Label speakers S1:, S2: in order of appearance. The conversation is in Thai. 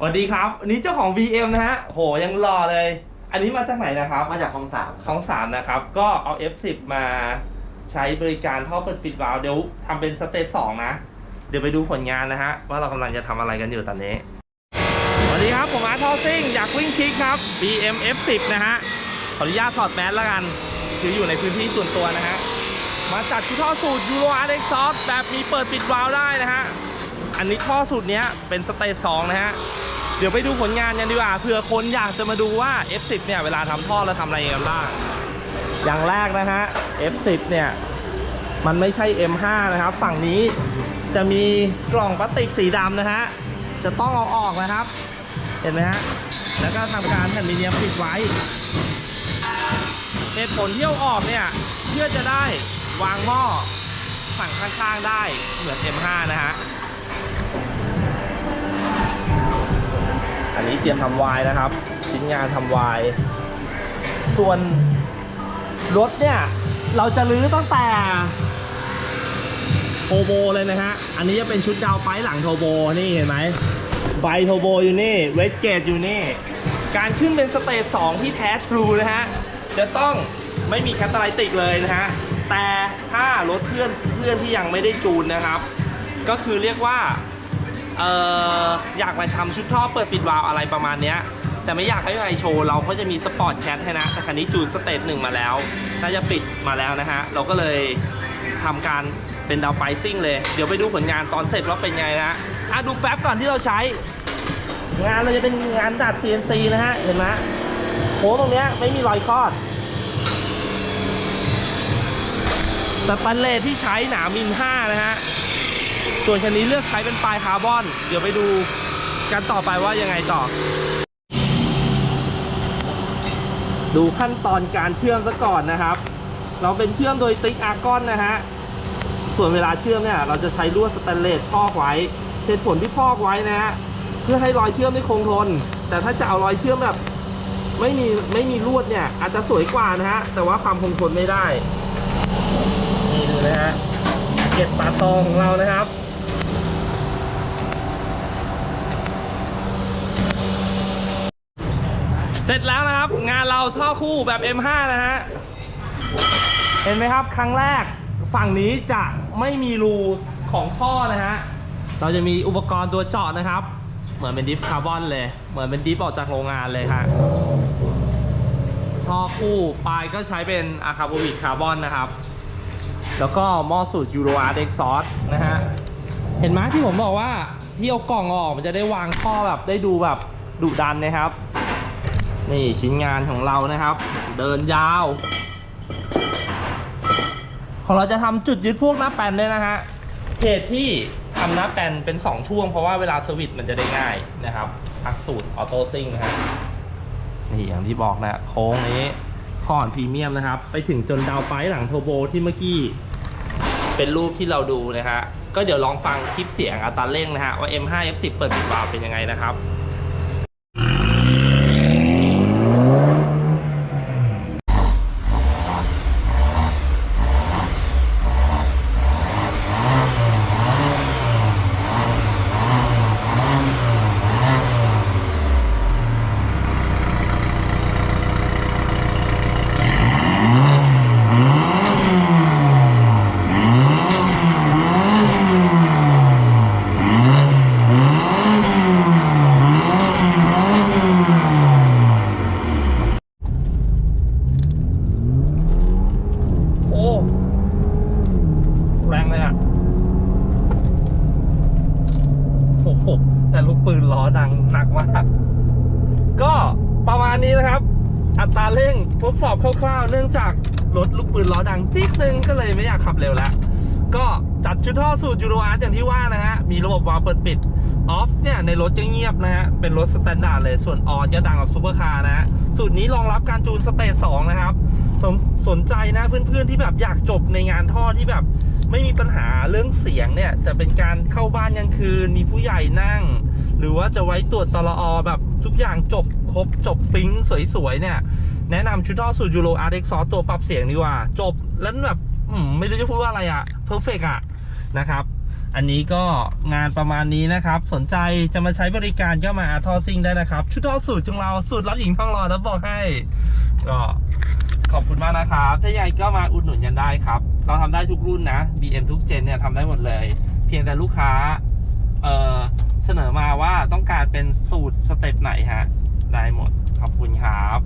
S1: สวัสดีครับอันนี้เจ้าของ VM นะฮะโหยังหล่อเลย อันนี้มาจากไหนนะครับ
S2: มาจากคลองสาม
S1: ของสามนะครับ ก็เอา F10 มาใช้บริการท่อเปิดปิดวาล์วเดี๋ยวทำเป็นสเตจสองนะ เดี๋ยวไปดูผลงานนะฮะ ว่าเรากำลังจะทำอะไรกันอยู่ตอนนี้ สวัสดีครับ ผมอาร์ตทอซิ่งอยากวิ่งคิกครับ BM F10 นะฮะ ขออนุญาตถอดแมสแล้วกัน คืออยู่ในพื้นที่ส่วนตัวนะฮะ มาจัดชุดท่อสูตร Euro R X Soft แบบมีเปิดปิดวาล์วได้นะฮะ อันนี้ท่อสูตรเนี้ยเป็นสเตจสองนะฮะ เดี๋ยวไปดูผลงานกันดีกว่าเผื่อคนอยากจะมาดูว่า F10 เนี่ยเวลาทำท่อเราทำอะไรกันบ้างอย่างแรกนะฮะ F10 เนี่ยมันไม่ใช่ M5 นะครับ ฝั่งนี้จะมีกล่องพลาสติกสีดำนะฮะจะต้องเอาออกนะครับ เห็นไหมฮะแล้วก็ทำการแผ่นมิเนียมปิดไว้เหตุผลที่เอาออกเนี่ยเพื่อจะได้วางหม้อฝั่งข้างๆได้เหมือน M5 นะฮะ นี้เตรียมทำวายนะครับ ชิ้นงานทำวาย ส่วนรถเนี่ย เราจะรื้อตั้งแต่โทโบเลยนะฮะ อันนี้จะเป็นชุดดาวไฟหลังโทโบนี่เห็นไหมไฟโทโบอยู่นี่ เวสเกตอยู่นี่ การขึ้นเป็นสเตจ2ที่แท้ทรูนะฮะ จะต้องไม่มีแคตตาไลติกเลยนะฮะ แต่ถ้ารถเพื่อนเพื่อนที่ยังไม่ได้จูนนะครับ ก็คือเรียกว่า เอออยากมาทำชุดท่อเปิดปิดวาล์วอะไรประมาณเนี้ยแต่ไม่อยากให้ใครโชว์เราก็จะมีสปอร์ตแคทให้นะแต่คันนี้จูนสเตจหนึ่งมาแล้วน่าจะปิดมาแล้วนะฮะเราก็เลยทำการเป็นดาวไฟซิ่งเลย เดี๋ยวไปดูผลงานตอนเสร็จว่าเป็นไงนะอะดูแป๊บก่อนที่เราใช้ งานเราจะเป็นงานดัด CNC นะฮะ เห็นไหมโค้งตรงเนี้ยไม่มีรอยคอดสแตนเลสที่ใช้หนามิล5นะฮะ ส่วนคันนี้เลือกใช้เป็นปลายคาร์บอน เดี๋ยวไปดูกันต่อไปว่ายังไงต่อ ดูขั้นตอนการเชื่อมซะก่อนนะครับ เราเป็นเชื่อมโดยติ๊กอาร์กอนนะฮะ ส่วนเวลาเชื่อมเนี่ยเราจะใช้ลวดสแตนเลสพอกไว้เหตุผลที่พอกไว้นะฮะเพื่อให้รอยเชื่อมได้คงทน แต่ถ้าจะเอารอยเชื่อมแบบไม่มีไม่มีลวดเนี่ยอาจจะสวยกว่านะฮะ แต่ว่าความคงทนไม่ได้ นี่ดูนะฮะ เก็บปลาตองของเรานะครับเสร็จแล้วนะครับ งานเราท่อคู่แบบ M5 นะฮะ เห็นไหมครับ ครั้งแรกฝั่งนี้จะไม่มีรูของท่อนะฮะ เราจะมีอุปกรณ์ตัวเจาะนะครับ เหมือนเป็นดิฟคาร์บอนเลย เหมือนเป็นดิฟออกจากโรงงานเลยฮะท่อคู่ปลายก็ใช้เป็นอะคาโบวิกคาร์บอนนะครับ แล้วก็หม้อสูตรยูโรอาร์เด็กซอสนะฮะ เห็นไหมที่ผมบอกว่าที่เอากล่องออกมันจะได้วางท่อแบบได้ดูแบบดุดันนะครับ นี่ชิ้นงานของเรานะครับ เดินยาว ของเราจะทำจุดยึดพวกหน้าแปนด้วยนะฮะเหตุที่ทำหน้าแปนเป็น 2 ช่วงเพราะว่าเวลาสวิตมันจะได้ง่ายนะครับพักสูตรออโต้ซิงนะฮะนี่อย่างที่บอกนะโค้งนี้คอนพรีเมียมนะครับ ไปถึงจนดาวไปหลังโทโบที่เมื่อกี้ เป็นรูปที่เราดูนะฮะก็เดี๋ยวลองฟังคลิปเสียงอัตราเร่งนะฮะว่า M5 F10 เปิดปิดวาล์วเป็นยังไงนะครับ โอ้ แรงเลยอะ โอ้โห แต่ลูกปืนล้อดังหนักมาก ก็ประมาณนี้นะครับ อัตราเร่งทดสอบคร่าวๆ เนื่องจากรถลูกปืนล้อดังนิดนึงก็เลยไม่อยากขับเร็วแล้ว ก็จัดชุดท่อสูตรยูโรอาร์อย่างที่ว่านะฮะ มีระบบวาล์วเปิดปิดออฟเนี่ยในรถจะเงียบนะฮะ เป็นรถสแตนดาร์ดเลย ส่วนออจะดังกว่าซูเปอร์คาร์นะฮะ สูตรนี้รองรับการจูนสเตจ2นะครับสสนใจนะเพื่อนๆที่แบบอยากจบในงานท่อที่แบบ ไม่มีปัญหาเรื่องเสียงเนี่ยจะเป็นการเข้าบ้านกลางคืน มีผู้ใหญ่นั่ง หรือว่าจะไว้ตรวจตลออแบบทุกอย่างจบครบจบปิ๊งสวยๆเนี่ยแนะนำชุดท่อสูตรยูโรอาร์เอ็กซอตัวปรับเสียงดีกว่า จบแล้วแบบไม่รู้จะพูดว่าอะไรอะเพอร์เฟกอะนะครับ อันนี้ก็งานประมาณนี้นะครับ สนใจจะมาใช้บริการก็มาอาร์ทอซิงได้นะครับ ชุดท่อสูตรของเราสูตรรับหญิงทองหล่อแล้วบอกให้ ก็ ขอบคุณมากนะครับ ถ้าใหญ่ก็มาอุดหนุนกันได้ครับ เราทำได้ทุกรุ่นนะ BM ทุกเจนเนี่ยทำได้หมดเลย เพียงแต่ลูกค้าเออเสนอมาว่าต้องการเป็นสูตรสเต็ปไหนฮะ ได้หมด ขอบคุณครับ